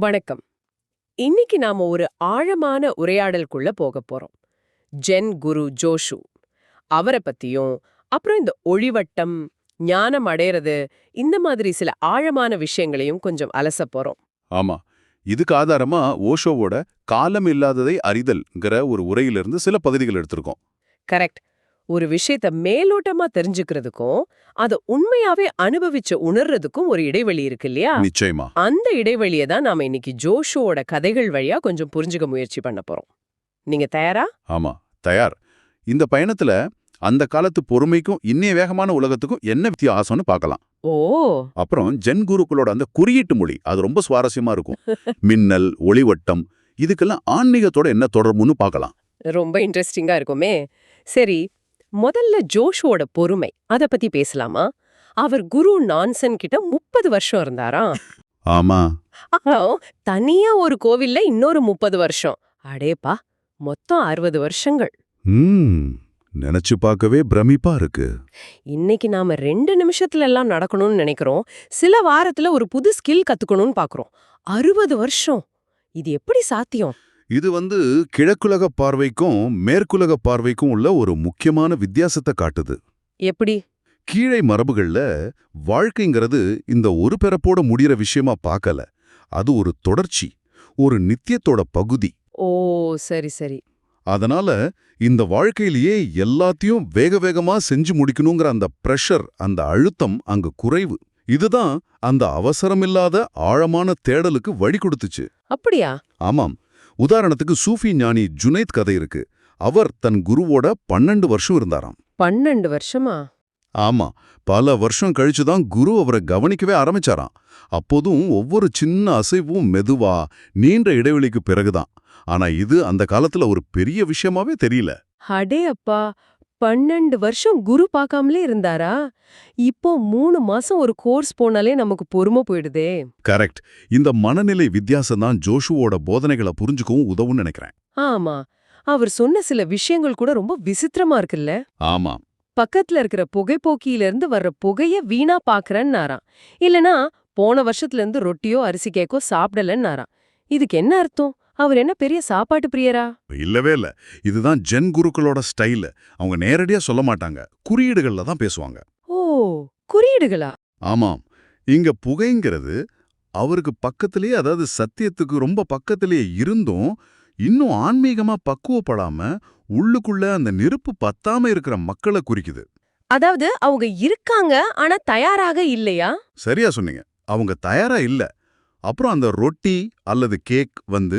வணக்கம். இன்னைக்கு நாம ஒரு ஆழமான உரையாடலுக்குள்ள போக போறோம். ஜென் குரு ஜோஷு. அவரை பத்தியும் அப்புறம் இந்த ஒளிவட்டம் ஞானம் அடையறது இந்த மாதிரி சில ஆழமான விஷயங்களையும் கொஞ்சம் அலச போறோம். ஆமா. இதுக்கு ஆதாரமா ஓஷோவோட காலம் இல்லாததை அறிதல்ங்கிற ஒரு உரையிலிருந்து சில பகுதிகள் எடுத்திருக்கோம். கரெக்ட். ஒரு விஷயத்த மேலோட்டமா தெரிஞ்சுக்கிறதுக்கும் அதை உண்மையாவே அனுபவிச்சு உணர்றதுக்கும் ஒரு இடைவெளி இருக்கு இல்லையா? நிச்சயமா. அந்த இடைவெளியை தான் நாம இன்னைக்கு ஜோஷுவோட கதைகள் வழியா கொஞ்சம் புரிஞ்சுக்க முயற்சி பண்ண போறோம். நீங்க தயாரா? ஆமா தயார். இந்த பயணத்துல அந்த காலத்து பொறுமைக்கும் இன்னைய வேகமான உலகத்துக்கும் என்ன வித்தியாசம்னு பார்க்கலாம். ஓ! அப்புறம் ஜென் குருக்களோட அந்த குறியீட்டு மொழி அது ரொம்ப சுவாரஸ்யமா இருக்கும். மின்னல் ஒளிவட்டம் இதுக்கெல்லாம் ஆன்மீகத்தோட என்ன தொடர்புன்னு பார்க்கலாம். ரொம்ப இன்ட்ரெஸ்டிங்கா இருக்குமே. சரி முதல்ல ஜோஷுவோட பொறுமை. அத பத்தி பேசலாமா? அவர் குரு நான்சன் கிட்ட முப்பது வருஷம் இருந்தாராம் ஆமா. தனியா ஒரு கோவில்ல இன்னொரு முப்பது வருஷம். அடேப்பா மொத்தம் அறுபது வருஷங்கள். நினைச்சு பார்க்கவே பிரமிப்பா இருக்கு. இன்னைக்கு நாம ரெண்டு நிமிஷத்துல எல்லாம் நடக்கணும்னு நினைக்கிறோம். சில வாரத்துல ஒரு புது ஸ்கில் கத்துக்கணும்னு பாக்குறோம். அறுபது வருஷம். இது எப்படி சாத்தியம்? இது வந்து கிழக்குலக பார்வைக்கும் மேற்குலக பார்வைக்கும் உள்ள ஒரு முக்கியமான வித்தியாசத்தை காட்டுது. எப்படி? கீழை மரபுகள்ல வாழ்க்கைங்கிறது இந்த ஒரு பிறப்போட முடிகிற விஷயமா பார்க்கல அது ஒரு தொடர்ச்சி ஒரு நித்தியத்தோட பகுதி. ஓ சரி சரி. அதனால இந்த வாழ்க்கையிலேயே எல்லாத்தையும் வேக வேகமா செஞ்சு முடிக்கணுங்கிற அந்த பிரஷர் அந்த அழுத்தம் அங்க குறைவு. இதுதான் அந்த அவசரமில்லாத ஆழமான தேடலுக்கு வழி கொடுத்துச்சு. அப்படியா? ஆமாம். உதாரணத்துக்கு சூஃபி ஞானி ஜுனைத் கதை இருக்கு. அவர் தன் குருவோட பன்னெண்டு வருஷம் இருந்தாராம். பன்னெண்டு வருஷமா? ஆமா பல வருஷம் கழிச்சு தான் குரு அவரை கவனிக்கவே ஆரம்பிச்சாராம். அப்போதும் ஒவ்வொரு சின்ன அசைவும் மெதுவா நீண்ட இடைவெளிக்கு பிறகுதான். ஆனா இது அந்த காலத்துல ஒரு பெரிய விஷயமாவே தெரியல. அடே அப்பா பன்னெண்டு வருஷம் குரு பார்க்காமலே இருந்தாரா? இப்போ மூணு மாசம் ஒரு கோர்ஸ் போனாலே நமக்கு பொறுமை போயிடுதே. கரெக்ட். இந்த மனநிலை வித்தியாசம் தான் ஜோஷுவோட போதனைகளை புரிஞ்சுக்கவும் உதவும்னு நினைக்கிறேன். ஆமா. அவர் சொன்ன சில விஷயங்கள் கூட ரொம்ப விசித்திரமா இருக்குல்ல? ஆமா. பக்கத்துல இருக்கிற புகைப்போக்கியில இருந்து வர்ற புகைய வீணா பாக்குறேன்னாராம். இல்லனா போன வருஷத்துல இருந்து ரொட்டியோ அரிசி கேக்கோ சாப்பிடலன்னாராம். இதுக்கு என்ன அர்த்தம்? அவர் என்ன பெரிய சாப்பாட்டு பிரியரா? இல்லவே இல்ல. இதுதான் ஜென் குருக்களோட ஸ்டைல். அவங்க நேரடியா சொல்ல மாட்டாங்க. குறியீடுகள்ல தான் பேசுவாங்க. ஓ குறியீடுகளா? ஆமாம். இங்க புகைங்கிறது அவருக்கு பக்கத்திலேயே அதாவது சத்தியத்துக்கு ரொம்ப பக்கத்திலேயே இருந்தும் இன்னும் ஆன்மீகமா பக்குவப்படாம உள்ளுக்குள்ள அந்த நெருப்பு பத்தாம இருக்கிற மக்களை குறிக்குது. அதாவது அவங்க இருக்காங்க ஆனா தயாராக இல்லையா? சரியா சொன்னீங்க. அவங்க தயாரா இல்ல. அப்புறம் அந்த ரொட்டி அல்லது கேக் வந்து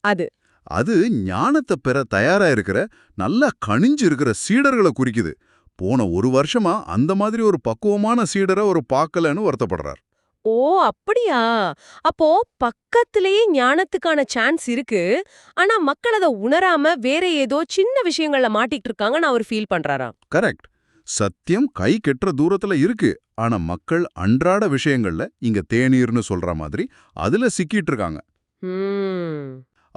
அது. அது ஞானத்தை பெற தயாரா இருக்கிற நல்லா கணிஞ்சு இருக்கிற சீடர்களை குறிக்குது. போன ஒரு வருஷமா அந்த மாதிரி ஒரு பக்குவமான சீடரை ஒரு பார்க்கலன்னு வருத்தப்படுறார். ஓ அப்படியா? அப்போ பக்கத்திலேயே ஞானத்துக்கான சான்ஸ் இருக்கு. ஆனா மக்கள் அதை உணராம வேற ஏதோ சின்ன விஷயங்கள்ல மாட்டிட்டு இருக்காங்கன்னு அவர் ஃபீல் பண்றாராம். கரெக்ட் சத்தியம் கை கெட்டுற தூரத்துல இருக்கு. ஆனா மக்கள் அன்றாட விஷயங்கள்ல இங்க தேநீர்னு சொல்ற மாதிரி அதுல சிக்கிட்டு இருக்காங்க.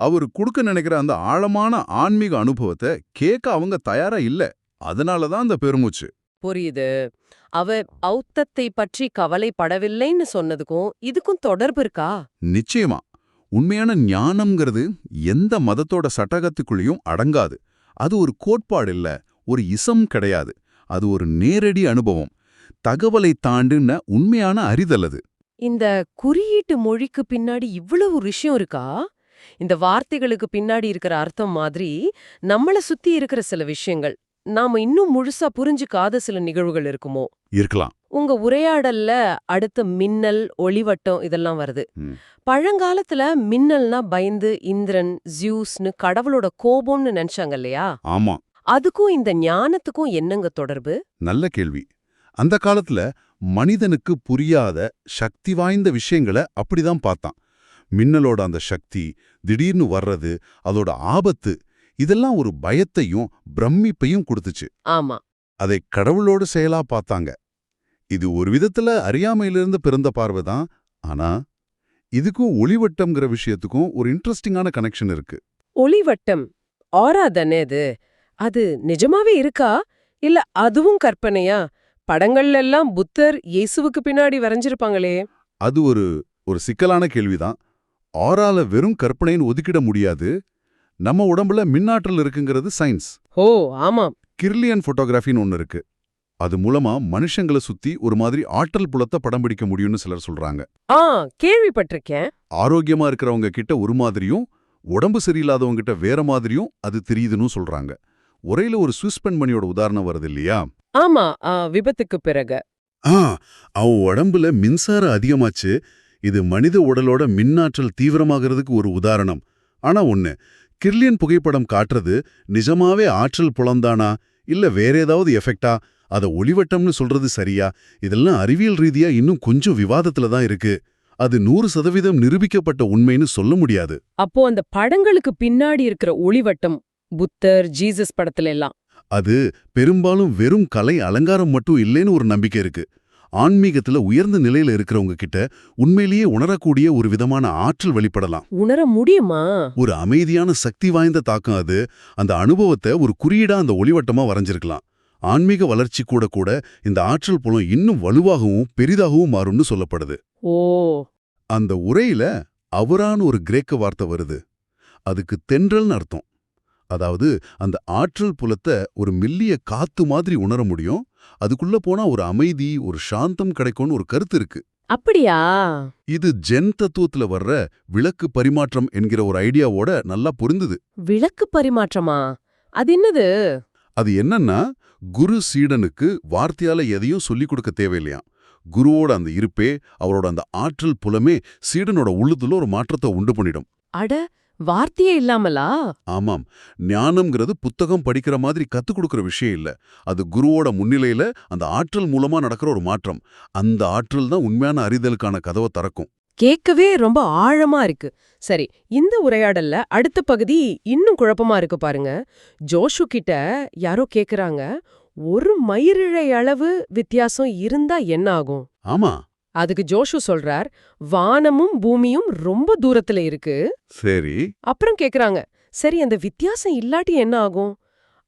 அவர் கொடுக்க நினைக்கிற அந்த ஆழமான ஆன்மீக அனுபவத்தை கேட்க அவங்க தயாரா இல்ல. அதனால தான் அந்த பெருமூச்சு. புரியுது. அவ ஔத்தத்தை பற்றி கவலைப்படவில்லைன்னு சொன்னதுக்கும் இதுக்கும் தொடர்பு இருக்கா? நிச்சயமா. உண்மையான ஞானம்ங்கிறது எந்த மதத்தோட சட்டகத்துக்குள்ளேயும் அடங்காது. அது ஒரு கோட்பாடு இல்ல. ஒரு இசம் கிடையாது. அது ஒரு நேரடி அனுபவம். தகவலை தாண்டுன உண்மையான அறிதல் அது. இந்த குறியீட்டு மொழிக்கு பின்னாடி இவ்வளவு விஷயம் இருக்கா? இந்த வார்த்தைகளுக்கு பின்னாடி இருக்கிற அர்த்தம் மாதிரி நம்மள சுத்தி இருக்கிற சில விஷயங்கள். நாம இன்னும் முழுசா புரிஞ்சுக்காத சில நிகழ்வுகள் இருக்குமோ? இருக்கலாம். உங்க உரையாடல்ல அடுத்து மின்னல் ஒளிவட்டம் இதெல்லாம் வருது. பழங்காலத்துல மின்னல்னா பயந்து இந்திரன் ஜியூஸ்னு கடவுளோட கோபம்னு நினைச்சாங்க இல்லையா? ஆமா. அதுக்கும் இந்த ஞானத்துக்கும் என்னங்க தொடர்பு? நல்ல கேள்வி. அந்த காலத்துல மனிதனுக்கு புரியாத சக்தி வாய்ந்த விஷயங்களை அப்படிதான் பார்த்தான். மின்னலோட அந்த சக்தி திடீர்னு வர்றது அதோட ஆபத்து இதெல்லாம் ஒரு பயத்தையும் பிரமிப்பையும் கொடுத்துச்சு. ஆமா. அதை கடவுளோட செயலா பார்த்தாங்க. இது ஒரு விதத்துல அறியாமையிலிருந்து பிறந்த பார்வை தான். ஆனா இதுக்கும் ஒளிவட்டம்ங்கிற விஷயத்துக்கும் ஒரு இன்ட்ரெஸ்டிங்கான கனெக்ஷன் இருக்கு. ஒளிவட்டம் ஆரா தானே அது? அது நிஜமாவே இருக்கா? இல்ல அதுவும் கற்பனையா? படங்கள்ல எல்லாம் புத்தர் இயேசுவுக்கு பின்னாடி வரைஞ்சிருப்பாங்களே. அது ஒரு ஒரு சிக்கலான கேள்விதான். ஆறால வெறும் கற்பனைன்னு ஒதுக்கிட முடியாது. நம்ம உடம்புல மின்னாற்றல் இருக்குங்கிறது சயின்ஸ் ஓ ஆமாம் கிர்லியன் ஃபோட்டோகிராஃபின்னு ஒன்று இருக்கு. அது மூலமா மனுஷங்களை சுத்தி ஒரு மாதிரி ஆற்றல் புலத்தை படம் பிடிக்க முடியும்னு சிலர் சொல்றாங்க. ஆ கேள்விப்பட்டிருக்கேன். ஆரோக்கியமா இருக்கிறவங்க கிட்ட ஒரு மாதிரியும் உடம்பு சரியில்லாதவங்க கிட்ட வேற மாதிரியும் அது தெரியுதுன்னு சொல்றாங்க. உரையில ஒரு சுவிஸ் பெண்மணியோட உதாரணம் வருது இல்லையா? ஆமா விபத்துக்கு பிறகு. ஆ அவ உடம்புல மின்சாரம் அதிகமாச்சு இது மனித உடலோட மின்னாற்றல் தீவிரமாகிறதுக்கு ஒரு உதாரணம். ஆனா ஒண்ணு கிர்லியன் புகைப்படம் காட்டுறது நிஜமாவே ஆற்றல் புலந்தானா இல்ல வேற ஏதாவது எஃபெக்டா? அத ஒளிவட்டம்னு சொல்றது சரியா? இதெல்லாம் அறிவியல் ரீதியா இன்னும் கொஞ்சம் விவாதத்துல தான் இருக்கு. அது நூறு சதவீதம் நிரூபிக்கப்பட்ட உண்மைன்னு சொல்ல முடியாது. அப்போ அந்த படங்களுக்கு பின்னாடி இருக்கிற ஒளிவட்டம் புத்தர் ஜீசஸ் படத்துல எல்லாம். அது பெரும்பாலும் வெறும் கலை அலங்காரம் மட்டும் இல்லைன்னு ஒரு நம்பிக்கை இருக்கு. ஆன்மீகத்துல உயர்ந்த நிலையில இருக்கிறவங்க கிட்ட உண்மையிலேயே உணரக்கூடிய ஒரு விதமான ஆற்றல் வெளிப்படலாம். உணர முடியுமா? ஒரு அமைதியான சக்தி வாய்ந்த தாக்கம் அது. அந்த அனுபவத்தை ஒரு குறியீடா அந்த ஒளிவட்டமா வரைஞ்சிருக்கலாம். ஆன்மீக வளர்ச்சி கூட கூட இந்த ஆற்றல் புலம் இன்னும் வலுவாகவும் பெரிதாகவும் மாறும்னு சொல்லப்படுது. ஓ. அந்த உரையில அவரான்னு ஒரு கிரேக்க வார்த்தை வருது. அதுக்கு தென்றல்னு அர்த்தம். அதாவது அந்த ஆற்றல் புலத்தை ஒரு மெல்லிய காத்து மாதிரி உணர முடியும். அதுக்குள்ள போனா ஒரு அமைதி ஒரு சாந்தம் கிடைக்கும்னு ஒரு கருத்து இருக்கு. அப்படியா? இது ஜென் தத்துவத்துல வர்ற விளக்கு பரிமாற்றம் என்கிற ஒரு ஐடியாவோட நல்லா பொருந்துது. விளக்கு பரிமாற்றமா? அது என்னது? அது என்னன்னா குரு சீடனுக்கு வார்த்தையால எதையும் சொல்லிக் கொடுக்க தேவையில்லையாம் குருவோட அந்த இருப்பே அவரோட அந்த ஆற்றல் புலமே சீடனோட உள்ளத்துல ஒரு மாற்றத்தை உண்டு பண்ணிடும். அட வார்த்தையே இல்லாமலா? ஆமாம். ஞானம்ங்கிறது புத்தகம் படிக்கிற மாதிரி கத்துக் கொடுக்கிற விஷயம் இல்ல. அது குருவோட முன்னிலையில அந்த ஆற்றல் மூலமா நடக்கிற ஒரு மாற்றம். அந்த ஆற்றல் தான் உண்மையான அறிதலுக்கான கதவை திறக்கும். கேட்கவே ரொம்ப ஆழமா இருக்கு. சரி இந்த உரையாடல்ல அடுத்த பகுதி இன்னும் குழப்பமா இருக்கு பாருங்க. ஜோஷு கிட்ட யாரோ கேக்குறாங்க ஒரு மயிரிழை அளவு வித்தியாசம் இருந்தா என்ன ஆகும்? ஆமா. அதுக்கு ஜோஷு சொல்றார் வானமும் பூமியும் ரொம்ப தூரத்துல இருக்கு. சரி. அப்புறம் கேக்குறாங்க சரி அந்த வித்தியாசம் இல்லாட்டி என்ன ஆகும்?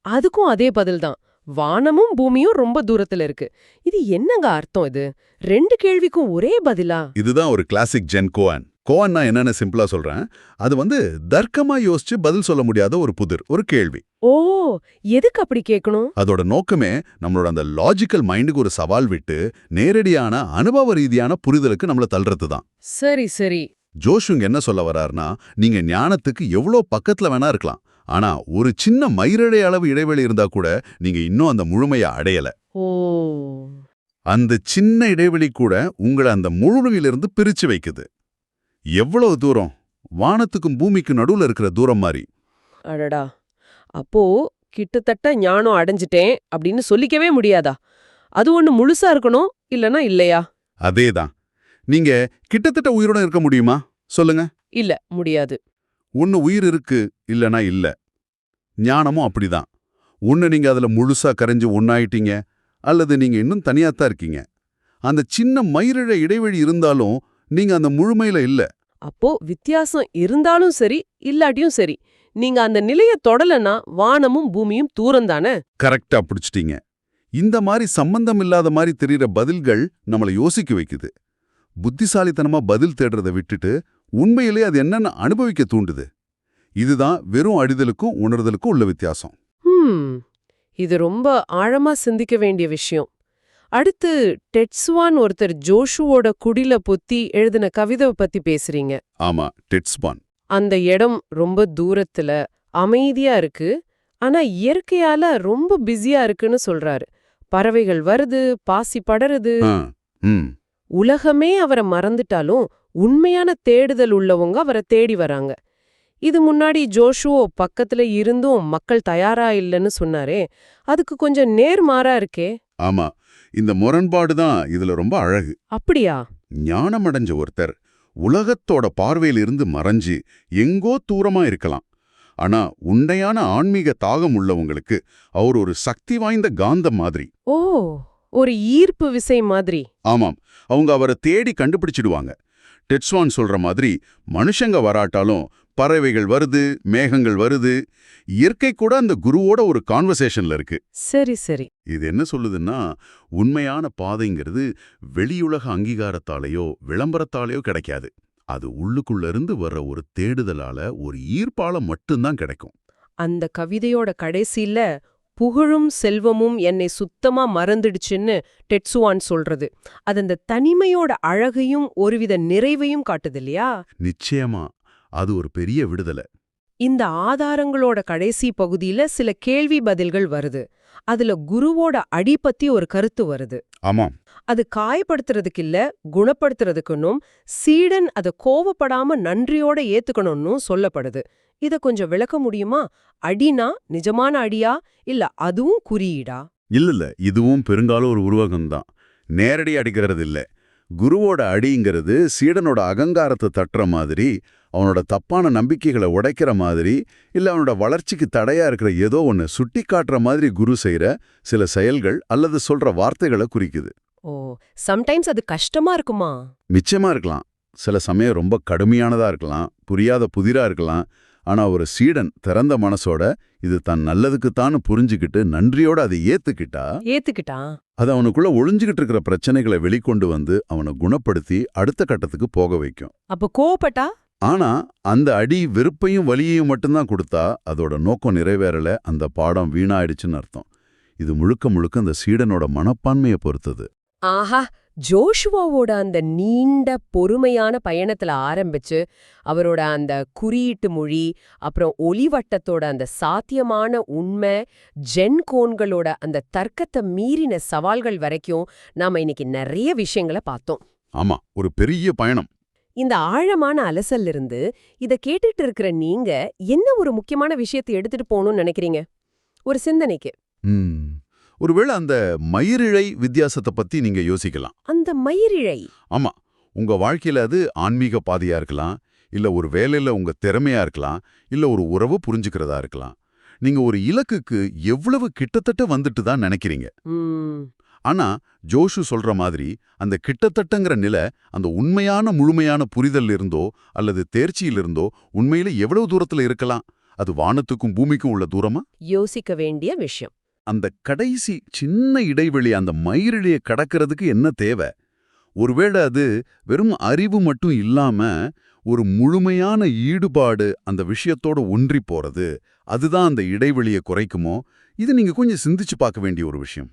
அதுக்கும் அதே பதில்தான் வானமும் பூமியும் ரொம்ப தூரத்துல இருக்கு. இது என்னங்க அர்த்தம் இது? ரெண்டு கேள்விக்கும் ஒரே பதிலா? இதுதான் ஒரு கிளாசிக் ஜென் கோவன்னா என்னன்னு சிம்பிளா சொல்றேன். அது வந்து தர்க்கமா யோசிச்சு பதில் சொல்ல முடியாத ஒரு புதிர் ஒரு கேள்வி. ஓ எதுக்கு அப்படி கேட்கணும் அதோட நோக்கமே நம்மளோட அந்த லாஜிக்கல் மைண்டுக்கு ஒரு சவால் விட்டு நேரடியான அனுபவ ரீதியான புரிதலுக்கு நம்மள தள்ளுறது தான். சரி சரி. ஜோஷுங் என்ன சொல்ல வர்றாருன்னா நீங்க ஞானத்துக்கு எவ்வளோ பக்கத்துல வேணா இருக்கலாம். ஆனா ஒரு சின்ன மயிரடை அளவு இடைவெளி இருந்தா கூட நீங்க இன்னும் அந்த முழுமையை அடையல. ஓ. அந்த சின்ன இடைவெளி கூட உங்களை அந்த முழுமையிலிருந்து பிரிச்சு வைக்குது. எவ்வளவு தூரம்? வானத்துக்கும் பூமிக்கும் நடுவுல இருக்கிற தூரம் மாதிரி அடடா. அப்போ கிட்டத்தட்ட ஞானம் அடைஞ்சிட்டேன் அப்படின்னு சொல்லிக்கவே முடியாதா? அது ஒண்ணு முழுசா இருக்கணும் இல்லனா இல்லையா? அதேதான். நீங்க கிட்டத்தட்ட உயிரோட இருக்க முடியுமா? சொல்லுங்க. இல்ல முடியாது. ஒன்னு உயிர் இருக்கு இல்லனா இல்ல. ஞானமும் அப்படிதான். ஒன்னு நீங்க அதுல முழுசா கரைஞ்சு ஒன்னாயிட்டீங்க அல்லது நீங்க இன்னும் தனியாத்தான் இருக்கீங்க. அந்த சின்ன மயிரிழ இடைவெளி இருந்தாலும் நீங்க அந்த முழுமையில இல்ல. அப்போ வித்தியாசம் இருந்தாலும் சரி இல்லாட்டியும் சரி. நீங்க அந்த நிலைய தொடலனா வானமும் பூமியும் தூரம் தானே? கரெக்டா பிடிச்சிட்டீங்க. இந்த மாதிரி சம்பந்தம் இல்லாத மாதிரி தெரியுற பதில்கள் நம்மள யோசிக்க வைக்குது. புத்திசாலித்தனமா பதில் தேடுறதை விட்டுட்டு உண்மையிலே அது என்னன்னு அனுபவிக்க தூண்டுது. இதுதான் வெறும் அடிதலுக்கும் உணர்தலுக்கும் உள்ள வித்தியாசம். இது ரொம்ப ஆழமா சிந்திக்க வேண்டிய விஷயம். அடுத்து டெட்ஸ்வான் ஒருத்தர் ஜோஷுவோட குடில பொத்தி எழுதின கவிதை பத்தி பேசுறீங்க. ஆமா டெட்ஸ்பான் அந்த இடம் ரொம்ப தூரத்துல அமைதியா இருக்கு. ஆனா இயற்கையால ரொம்ப பிஸியா இருக்குன்னு சொல்றாரு. பறவைகள் வருது பாசி படருது. உலகமே அவரை மறந்துட்டாலும் உண்மையான தேடுதல் உள்ளவங்க அவரை தேடி வராங்க. இது முன்னாடி ஜோஷுவோ பக்கத்துல இருந்தும் மக்கள் தயாரா இல்லைன்னு சொன்னாரே. அதுக்கு கொஞ்சம் நேர்மாறா இருக்கே. ஆமா இந்த முரண்பாடு தான் இதுல ரொம்ப அழகு. அப்படியா? ஞானமடைஞ்ச ஒருத்தர் உலகத்தோட பார்வையிலிருந்து மறைஞ்சு எங்கோ தூரமா இருக்கலாம். ஆனா உண்மையான ஆன்மீக தாகம் உள்ளவங்களுக்கு அவர் ஒரு சக்தி வாய்ந்த காந்தம் மாதிரி. ஓ ஒரு ஈர்ப்பு விசை மாதிரி. ஆமாம் அவங்க அவரை தேடி கண்டுபிடிச்சிடுவாங்க. டெட்ஸ்வான் சொல்ற மாதிரி மனுஷங்க வராட்டாலும் பறவைகள் வருது மேகங்கள் வருது. இயற்கை கூட அந்த குருவோட ஒரு கான்வர்சேஷன்ல இருக்கு. சரி சரி. இது என்ன சொல்லுதுன்னா உண்மையான பாதைங்கிறது வெளியுலக அங்கீகாரத்தாலேயோ விளம்பரத்தாலேயோ கிடைக்காது. அது உள்ளுக்குள்ள இருந்து வர்ற ஒரு தேடுதலால ஒரு ஈர்ப்பால மட்டும்தான் கிடைக்கும். அந்த கவிதையோட கடைசியில புகழும் செல்வமும் என்னை சுத்தமா மறந்துடுச்சுன்னு டெட்சுவான் சொல்றது. அது அந்த தனிமையோட அழகையும் ஒருவித நிறைவையும் காட்டுது இல்லையா? நிச்சயமா. அது ஒரு பெரிய விடுதலை. இந்த ஆதாரங்களோட கடைசி பகுதியில சில கேள்வி பதில்கள் வருது. அதுல குருவோட அடி பத்தி ஒரு கருத்து வருது. ஆமாம். அது காயப்படுத்துறதுக்கு இல்ல குணப்படுத்துறதுக்குன்னும் சீடன் அத கோவப்படாம நன்றியோட ஏத்துக்கணும்னும் சொல்லப்படுது. இத கொஞ்சம் விளக்க முடியுமா? அடினா நிஜமான அடியா? இல்ல அதுவும் குறியீடா? இல்ல இல்ல இதுவும் பெருங்காலம் ஒரு உருவகம்தான். நேரடி அடிக்கிறது இல்ல குருவோட அடிங்கிறது சீடனோட அகங்காரத்தை தட்டுற மாதிரி அவனோட தப்பான நம்பிக்கைகளை உடைக்கிற மாதிரி இல்ல அவனோட வளர்ச்சிக்கு தடையா இருக்கிற ஏதோ ஒன்னு சுட்டி காட்டுற மாதிரி குரு செய்யற சில செயல்கள் அல்லது சொல்ற வார்த்தைகளை குறிக்குது. ஓ சம்டைம்ஸ் அது கஷ்டமா இருக்குமா? மிச்சமா இருக்கலாம். சில சமயம் ரொம்ப கடுமையானதா இருக்கலாம் புரியாத புதிரா இருக்கலாம் ஆனா ஒரு சீடன் திறந்த மனசோட இது தன் நல்லதுக்குத்தான்னு புரிஞ்சுக்கிட்டு நன்றியோட அதை ஏத்துக்கிட்டா? ஏத்துக்கிட்டான் அது அவனுக்குள்ள ஒளிஞ்சுகிட்டு இருக்கிற பிரச்சனைகளை வெளிக்கொண்டு வந்து அவனை குணப்படுத்தி அடுத்த கட்டத்துக்கு போக வைக்கும். அப்ப கோவப்பட்டா? ஆனா அந்த அடி வெறுப்பையும் வலியையும் மட்டும்தான் கொடுத்தா அதோட நோக்கம் நிறைவேறல அந்த பாடம் வீணாயிடுச்சுன்னு அர்த்தம். இது முழுக்க முழுக்க அந்த சீடனோட மனப்பான்மையை பொறுத்தது. ஆஹா! ஜோஷுவாவோட அந்த நீண்ட பொறுமையான பயணத்துல ஆரம்பிச்சு அவரோட அந்த குறியீட்டு மொழி அப்புறம் ஒளிவட்டத்தோட அந்த சாத்தியமான உண்மை ஜென் கோன்களோட அந்த தர்க்கத்தை மீறின சவால்கள் வரைக்கும் நாம இன்னைக்கு நிறைய விஷயங்களை பார்த்தோம். ஆமா ஒரு பெரிய பயணம். இந்த ஆழமான அலசல்ல இருந்து இத கேட்டுட்டு இருக்கிற நீங்க என்ன ஒரு முக்கியமான விஷயத்தை எடுத்துட்டு போகணும்னு நினைக்கிறீங்க? ஒரு சிந்தனைக்கு. ம். ஒருவேளை அந்த மயிரிழை வித்தியாசத்தை பத்தி நீங்க யோசிக்கலாம். அந்த மயிரிழை. ஆமா. உங்க வாழ்க்கையில அது ஆன்மீக பாதையா இருக்கலாம். இல்ல ஒரு வேலையில உங்க திறமையா இருக்கலாம். இல்ல ஒரு உறவு புரிஞ்சுக்கிறதா இருக்கலாம். நீங்க ஒரு இலக்குக்கு எவ்வளவு கிட்டத்தட்ட வந்துட்டு தான் நினைக்கிறீங்க. ஆனா ஜோஷு சொல்ற மாதிரி அந்த கிட்டத்தட்டங்கிற நிலை அந்த உண்மையான முழுமையான புரிதல் இருந்தோ அல்லது தேர்ச்சியிலிருந்தோ உண்மையில எவ்வளவு தூரத்துல இருக்கலாம்? அது வானத்துக்கும் பூமிக்கும் உள்ள தூரமா? யோசிக்க வேண்டிய விஷயம். அந்த கடைசி சின்ன இடைவெளி அந்த மயிரிழையை கடக்கிறதுக்கு என்ன தேவை? ஒருவேளை அது வெறும் அறிவு மட்டும் இல்லாம ஒரு முழுமையான ஈடுபாடு அந்த விஷயத்தோட ஒன்றி போறது அதுதான் அந்த இடைவெளியை குறைக்குமோ? இது நீங்க கொஞ்சம் சிந்திச்சு பார்க்க வேண்டிய ஒரு விஷயம்.